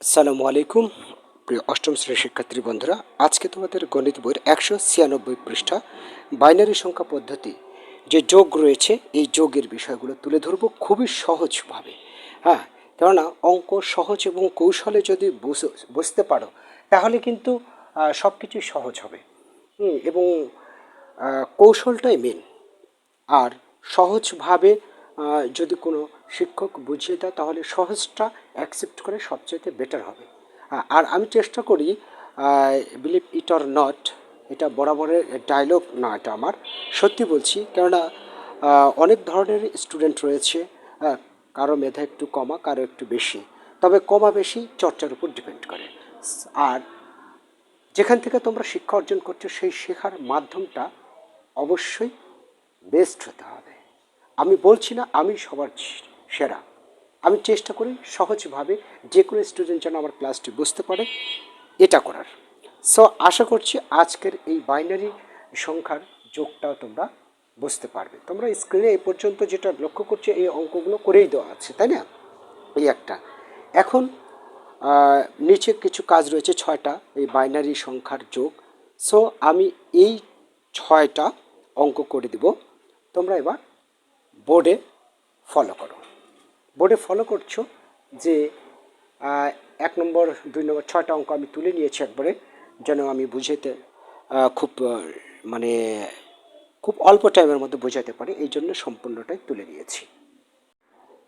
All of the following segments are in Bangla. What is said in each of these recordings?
আসসালামু আলাইকুম, প্রিয় অষ্টম শ্রেণির শিক্ষার্থী বন্ধুরা। আজকে তোমাদের গণিত বইয়ের একশো ছিয়ানব্বই পৃষ্ঠা, বাইনারি সংখ্যা পদ্ধতি, যে যোগ রয়েছে, এই যোগের বিষয়গুলো তুলে ধরবো খুবই সহজভাবে। হ্যাঁ কেননা অঙ্ক সহজ এবং কৌশলে যদি বুঝ- বুঝতে পারো, তাহলে কিন্তু সব কিছুই সহজ হবে। এবং কৌশলটাই মেন আর সহজভাবে যদি কোনো শিক্ষক বুঝিয়ে দেয় তাহলে সহজটা অ্যাকসেপ্ট করে সবচেয়ে বেটার হবে। আর আমি চেষ্টা করি বিলিভ ইট অর নট এটা বরাবরের ডায়লগ না এটা আমার সত্যি বলছি। কেননা অনেক ধরনের স্টুডেন্ট রয়েছে হ্যাঁ, কারও মেধা একটু কমা কারও একটু বেশি। তবে কমা বেশি চর্চার উপর ডিপেন্ড করে। আর যেখান থেকে তোমরা শিক্ষা অর্জন করছ সেই শেখার মাধ্যমটা অবশ্যই বেস্ট হতে হবে। আমি বলছি না, আমি সবার সেরা। আমি চেষ্টা করি সহজভাবে যে কোনো স্টুডেন্ট যেন আমার ক্লাসটি বুঝতে পারে, এটা করার। সো আশা করছি আজকের এই বাইনারি সংখ্যার যোগটাও তোমরা বুঝতে পারবে। তোমরা স্ক্রিনে এ পর্যন্ত যেটা লক্ষ্য করছ, এই অঙ্কগুলো করেই দেওয়া আছে, তাই না? এই একটা। এখন নিচে কিছু কাজ রয়েছে, ছয়টা, এই বাইনারি সংখ্যার যোগ। সো আমি এই ছয়টা অঙ্ক করে দিব। তোমরা এবার বোর্ডে ফলো করো। বোর্ডে ফলো করছ যে এক নম্বর, দুই নম্বর, ছয়টা অঙ্ক আমি তুলে নিয়েছি একবারে, যেন আমি বুঝাইতে খুব মানে খুব অল্প টাইমের মধ্যে বোঝাতে পারি, এই জন্য সম্পূর্ণটাই তুলে নিয়েছি।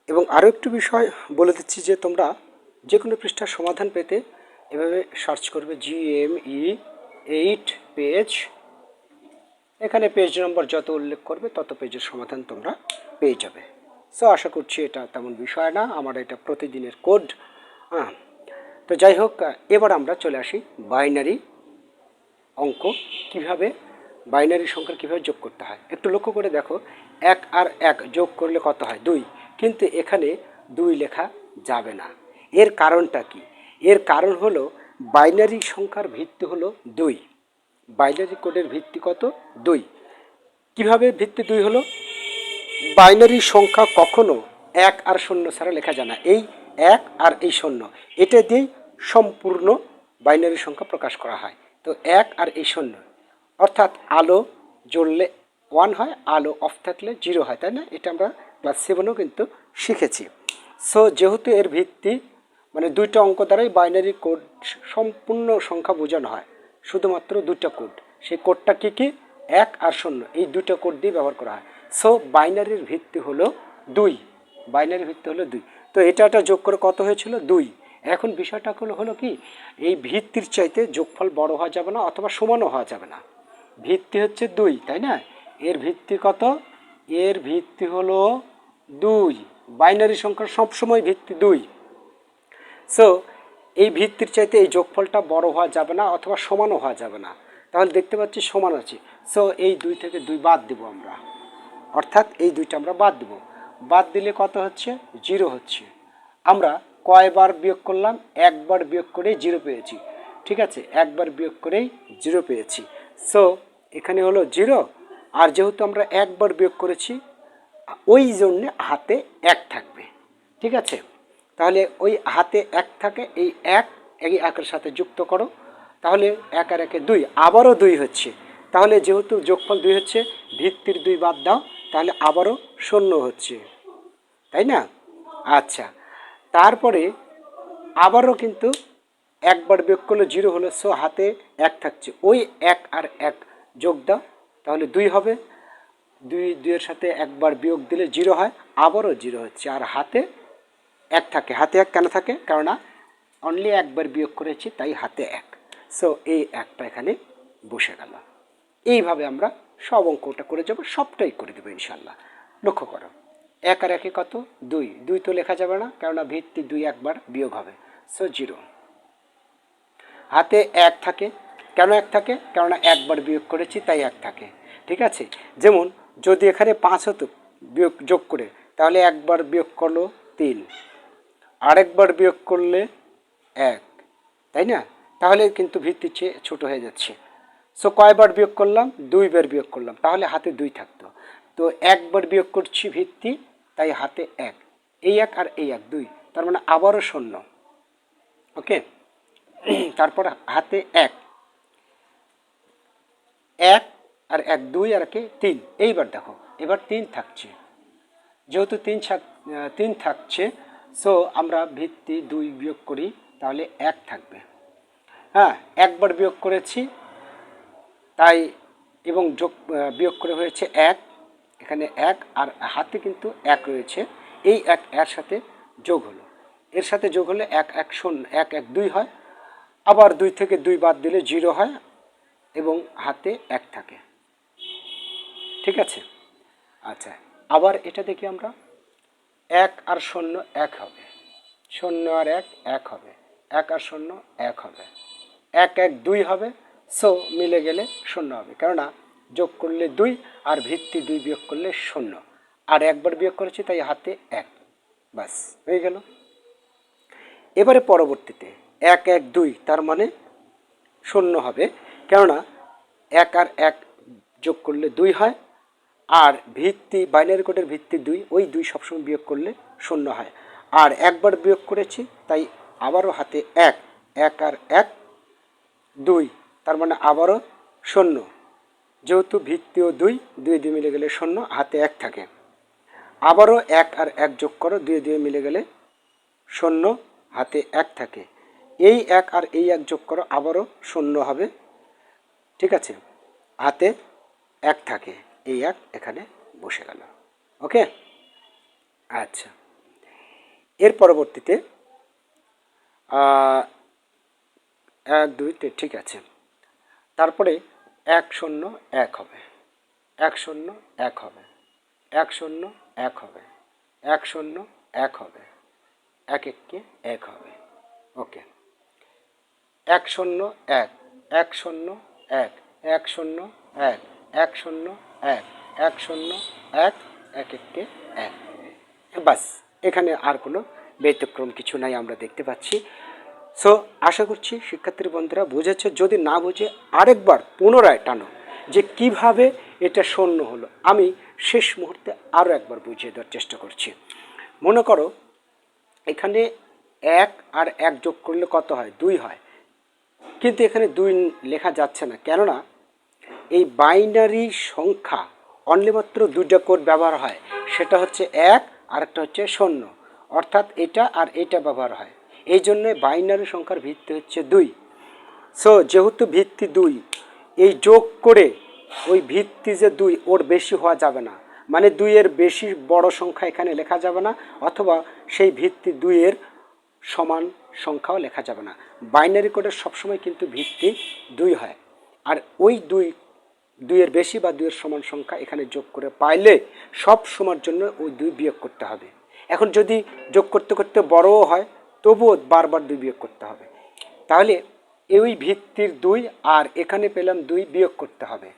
এবং আরও একটু বিষয় বলে দিচ্ছি যে, তোমরা যে কোনো পৃষ্ঠার সমাধান পেতে এভাবে সার্চ করবে G M E eight page এখানে পেজ নম্বর যত উল্লেখ করবে, তত পেজের সমাধান তোমরা পেয়ে যাবে। সো আশা করছি এটা তেমন বিষয় না, আমার এটা প্রতিদিনের কোড হ্যাঁ তো যাই হোক, এবার আমরা চলে আসি বাইনারি অঙ্ক কীভাবে বাইনারি সংখ্যা কীভাবে যোগ করতে হয়। একটু লক্ষ্য করে দেখো, এক আর এক যোগ করলে কত হয়? দুই। কিন্তু এখানে দুই লেখা যাবে না। এর কারণটা কি? এর কারণ হলো বাইনারি সংখ্যার ভিত্তি হলো দুই। বাইনারি কোডের ভিত্তি কত? দুই। কীভাবে ভিত্তি দুই হলো? বাইনারি সংখ্যা কখনো এক আর শূন্য ছাড়া লেখা যায় না। এই এক আর এই শূন্য, এটা দিয়েই সম্পূর্ণ বাইনারি সংখ্যা প্রকাশ করা হয়। তো এক আর এই শূন্য, অর্থাৎ আলো জ্বললে ওয়ান হয়, আলো অফ থাকলে জিরো হয়, তাই না? এটা আমরা ক্লাস সেভেনও কিন্তু শিখেছি। সো যেহেতু এর ভিত্তি মানে দুইটা অঙ্ক দ্বারাই বাইনারি কোড সম্পূর্ণ সংখ্যা বোঝানো হয় শুধুমাত্র দুটা কোড। সেই কোডটা কী কী? এক আর শূন্য। এই দুইটা কোড দিয়ে ব্যবহার করা হয়। সো বাইনারির ভিত্তি হলো দুই। বাইনারির ভিত্তি হলো দুই। তো এটা একটা যোগ করে কত হয়েছিল? দুই। এখন বিষয়টা হলো হলো কি? এই ভিত্তির চাইতে যোগফল বড় হওয়া যাবে না অথবা সমানও হওয়া যাবে না। ভিত্তি হচ্ছে দুই, তাই না? এর ভিত্তি কত? এর ভিত্তি হলো দুই। বাইনারি সংখ্যার সবসময় ভিত্তি দুই। সো এই ভিত্তির চাইতে এই যোগফলটা বড় হওয়া যাবে না অথবা সমানও হওয়া যাবে না। তাহলে দেখতে পাচ্ছি সমান আছে। সো এই দুই থেকে দুই বাদ দিব আমরা। অর্থাৎ এই দুইটা আমরা বাদ দেব। বাদ দিলে কত হচ্ছে? জিরো হচ্ছে। আমরা কয়বার বিয়োগ করলাম? একবার বিয়োগ করেই জিরো পেয়েছি। ঠিক আছে? একবার বিয়োগ করেই জিরো পেয়েছি। সো এখানে হলো জিরো। আর যেহেতু আমরা একবার বিয়োগ করেছি, ওই জন্যে হাতে এক থাকবে। ঠিক আছে? তাহলে ওই হাতে এক থাকে, এই এক এই একের সাথে যুক্ত করো। তাহলে এক আর একে দুই, আবারও দুই হচ্ছে। তাহলে যেহেতু যোগফল দুই হচ্ছে, ভিত্তির দুই বাদ দাও, তাহলে আবারও শূন্য হচ্ছে। তাই না? আচ্ছা তারপরে আবারও কিন্তু একবার বিয়োগ করলে জিরো হলো সো হাতে এক থাকছে। ওই এক আর এক যোগ দাও, তাহলে দুই হবে। দুই, দুইয়ের সাথে একবার বিয়োগ দিলে জিরো হয়, আবারও জিরো হচ্ছে। আর হাতে এক থাকে, হাতে এক কেন থাকে? কেননা অনলি একবার বিয়োগ করেছি, তাই হাতে এক। সো এই একটা এখানে বসে গেল। এইভাবে আমরা সব অঙ্কটা করে যাব, সবটাই করে দেবো ইনশাল্লাহ। লক্ষ্য করো, এক আর একে কত? দুই। দুই তো লেখা যাবে না, কেননা ভিত্তি দুই একবার বিয়োগ হবে। সো জিরো হাতে এক থাকে। কেন এক থাকে? কেননা একবার বিয়োগ করেছি, তাই এক থাকে। ঠিক আছে? যেমন যদি এখানে পাঁচ হতো বিয়োগ যোগ করে, তাহলে একবার বিয়োগ করল তিন। আরেকবার বিয়োগ করলে এক, তাই না? তাহলে কিন্তু ভিত্তি ছোটো হয়ে যাচ্ছে। সো কয়বার বিয়োগ করলাম? দুইবার বিয়োগ করলাম। তাহলে হাতে দুই থাকতো। তো একবার বিয়োগ করছি ভিত্তি, তাই হাতে এক। এই এক আর এই এক, দুই। তার মানে আবারও শূন্য। ওকে? তারপর হাতে এক। এক আর এক, দুই আর একে তিন। এইবার দেখো, এবার তিন থাকছে। যেহেতু তিন তিন থাকছে সো আমরা ভিত্তি দুই বিয়োগ করি, তাহলে এক থাকবে। হ্যাঁ একবার বিয়োগ করেছি, তাই এবং যোগ বিয়োগ করে হয়েছে এক, এখানে এক, আর হাতে কিন্তু এক রয়েছে। এই এক এর সাথে যোগ হলো। এর সাথে যোগ হলে এক এক শূন্য, এক এক দুই হয়। আবার দুই থেকে দুই বাদ দিলে জিরো হয় এবং হাতে এক থাকে। ঠিক আছে? আচ্ছা আবার এটা দেখি আমরা। এক আর শূন্য এক হবে। শূন্য আর এক এক হবে। এক আর শূন্য, এক হবে। এক এক, দুই হবে। সো, মিলে গেলে শূন্য হবে। কেননা, যোগ করলে দুই আর ভিত্তি দুই বিয়োগ করলে শূন্য। আর একবার বিয়োগ করেছি তাই হাতে এক। বাস হয়ে গেল। এবারে পরবর্তীতে এক এক, দুই, তার মানে শূন্য হবে। কেননা, এক আর এক যোগ করলে দুই হয়। আর ভিত্তি, বাইনারি কোডের ভিত্তি দুই, ওই দুই সবসময় বিয়োগ করলে শূন্য হয়। আর একবার বিয়োগ করেছি, তাই আবারও হাতে এক এক আর এক, দুই, তার মানে আবারও শূন্য। যেহেতু ভিত্তিও দুই দুই দুই মিলে গেলে শূন্য, হাতে এক থাকে। আবারও এক আর এক যোগ করো, দুই দুই মিলে গেলে শূন্য, হাতে এক থাকে। এই এক আর এই এক যোগ করো, আবারও শূন্য হবে। ঠিক আছে? হাতে এক থাকে। এই এক এখানে বসে গেল। ওকে? আচ্ছা। এর পরবর্তীতে এক দুই ঠিক আছে। তারপরে এক শূন্য এক হবে। এক শূন্য এক হবে। এক শূন্য এক হবে। এক শূন্য এক হবে। এক এককে এক হবে। ওকে। এক শূন্য এক। এক শূন্য এক। এক শূন্য এক। এক শূন্য এক এক শূন্য, এক এক একটি এক। বাস, এখানে আর কোনো ব্যতিক্রম কিছু নাই আমরা দেখতে পাচ্ছি। সো আশা করছি শিক্ষার্থী বন্ধুরা বুঝেছে, যদি না বুঝে আরেকবার পুনরায় টানো যে কীভাবে এটা শূন্য হলো। আমি শেষ মুহূর্তে আরও একবার বুঝিয়ে দেওয়ার চেষ্টা করছি। মনে করো, এখানে এক আর এক যোগ করলে কত হয়? দুই হয়। কিন্তু এখানে দুই লেখা যাচ্ছে না। কেননা এই বাইনারি সংখ্যা অনলি মাত্র দুইটা কোড ব্যবহার হয়। সেটা হচ্ছে এক আর একটা হচ্ছে শূন্য। অর্থাৎ এটা আর এটা ব্যবহার হয়। এই জন্য বাইনারি সংখ্যার ভিত্তি হচ্ছে দুই। সো যেহেতু ভিত্তি দুই, এই যোগ করে ওই ভিত্তি যে দুই, ওর বেশি হওয়া যাবে না। মানে দুইয়ের বেশি বড় সংখ্যা এখানে লেখা যাবে না, অথবা সেই ভিত্তি দুইয়ের সমান সংখ্যাও লেখা যাবে না। বাইনারি কোডের সবসময় কিন্তু ভিত্তি দুই হয়। আর ওই দুই দুইয়ের বেশি বা দুইয়ের সমান সংখ্যা এখানে যোগ করে পাইলে সব সময়ের জন্য ওই দুই বিয়োগ করতে হবে। এখন যদি যোগ করতে করতে বড়ও হয়, তবুও বারবার দুই বিয়োগ করতে হবে। তাহলে এই ভিত্তির দুই আর এখানে পেলাম দুই বিয়োগ করতে হবে।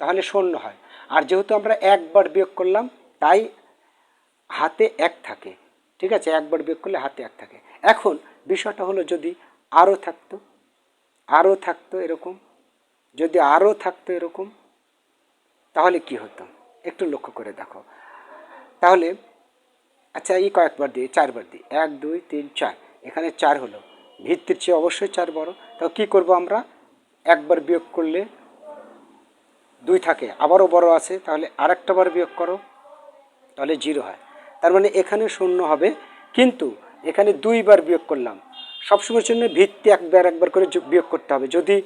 তাহলে শূন্য হয়। আর যেহেতু আমরা একবার বিয়োগ করলাম, তাই হাতে এক থাকে। ঠিক আছে? একবার বিয়োগ করলে হাতে এক থাকে। এখন বিষয়টা হলো যদি আরও থাকতো আরও থাকতো এরকম, যদি আরও থাকতো এরকম তাহলে কি হতো? একটু লক্ষ্য করে দেখো। তাহলে আচ্ছা এই কয়েকবার দিই চারবার দিই এক, দুই, তিন, চার। এখানে চার হলো। ভিত্তির চেয়ে অবশ্যই চার বড়। তো কী করব আমরা? একবার বিয়োগ করলে দুই থাকে, আবারও বড় আছে। তাহলে আরেকটা বার বিয়োগ করো, তাহলে জিরো হয়। তার মানে এখানে শূন্য হবে, কিন্তু এখানে দুইবার বিয়োগ করলাম। সবসময়ের জন্য ভিত্তি একবার একবার করে বিয়োগ করতে হবে। যদি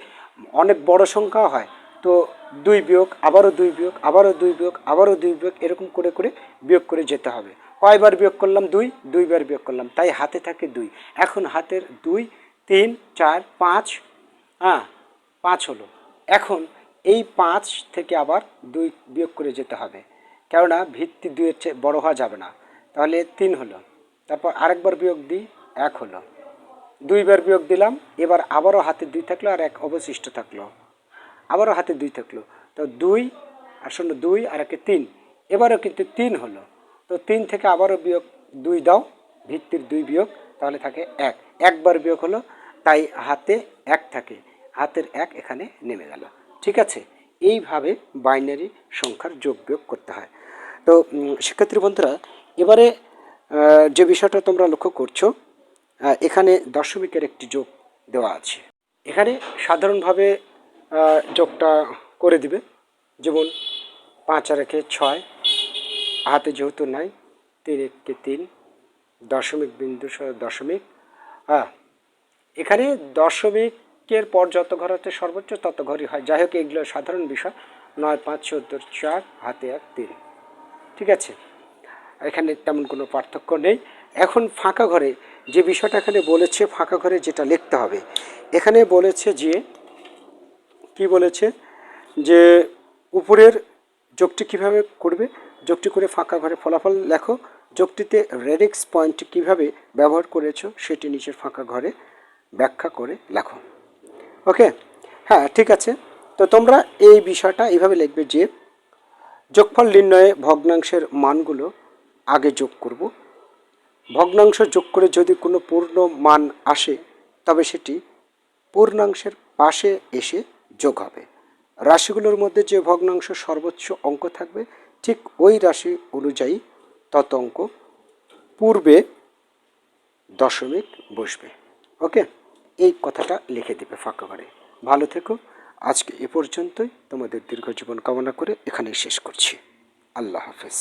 অনেক বড় সংখ্যা হয়, তো দুই বিয়োগ, আবারও দুই বিয়োগ, আবারও দুই বিয়োগ, আবারও দুই বিয়োগ, এরকম করে করে বিয়োগ করে যেতে হবে। কয়বার বিয়োগ করলাম? দুই, দুইবার বিয়োগ করলাম। তাই হাতে থাকে দুই। এখন হাতের দুই, তিন, চার, পাঁচ হ্যাঁ পাঁচ হলো। এখন এই পাঁচ থেকে আবার দুই বিয়োগ করে যেতে হবে। কেননা ভিত্তি দুইয়ের চেয়ে বড়ো হওয়া যাবে না। তাহলে তিন হলো। তারপর আরেকবার বিয়োগ দিই, এক হলো। দুইবার বিয়োগ দিলাম, এবার আবারও হাতে দুই থাকল আর এক অবশিষ্ট থাকল। আবারও হাতে দুই থাকল। তো দুই, আর শূন্য দুই, আর একে তিন। এবারও কিন্তু তিন হলো। তো তিন থেকে আবারও বিয়োগ দুই দাও, ভিত্তির দুই বিয়োগ, তাহলে থাকে এক। একবার বিয়োগ হলো, তাই হাতে এক থাকে। হাতের এক এখানে নেমে গেল। ঠিক আছে? এইভাবে বাইনারি সংখ্যার যোগ বিয়োগ করতে হয়। তো শিক্ষার্থী বন্ধুরা, এবারে যে বিষয়টা তোমরা লক্ষ্য করছ এখানে দশমিকের একটি যোগ দেওয়া আছে। এখানে সাধারণভাবে যোগটা করে দিবে। যেমন পাঁচ আর একে ছয়, হাতে যেহেতু নাই, তিন এককে তিন, দশমিক বিন্দু দশমিক। হ্যাঁ এখানে দশমিকের পর যত ঘর হচ্ছে সর্বোচ্চ, তত ঘরই হয়। যাই হোক, এগুলো সাধারণ বিষয়। নয়, পাঁচ চোদ্দোর চার, হাতে এক, তিন। ঠিক আছে? এখানে তেমন কোনো পার্থক্য নেই। এখন ফাঁকা ঘরে যে বিষয়টা এখানে বলেছে, ফাঁকা ঘরে যেটা লিখতে হবে, এখানে বলেছে যে কি বলেছে? যে উপরের যোগটি কীভাবে করবে? যোগটি করে ফাঁকা ঘরে ফলাফল লেখো। যোগটিতে রেডিক্স পয়েন্ট কীভাবে ব্যবহার করেছ সেটি নিচের ফাঁকা ঘরে ব্যাখ্যা করে লেখো। ওকে? হ্যাঁ ঠিক আছে। তো তোমরা এই বিষয়টা এইভাবে লিখবে যে যোগফল নির্ণয়ে ভগ্নাংশের মানগুলো আগে যোগ করব। ভগ্নাংশ যোগ করে যদি কোনো পূর্ণ মান আসে, তবে সেটি পূর্ণাংশের পাশে এসে যোগ হবে। রাশিগুলোর মধ্যে যে ভগ্নাংশ সর্বোচ্চ অঙ্ক থাকবে, ঠিক ওই রাশি অনুযায়ী তত অঙ্ক পূর্বে দশমিক বসবে। ওকে? এই কথাটা লিখে দিবে ফাঁকা ঘরে। ভালো থেকো। আজকে এ পর্যন্তই। তোমাদের দীর্ঘ জীবন কামনা করে এখানেই শেষ করছি। আল্লাহ হাফেজ।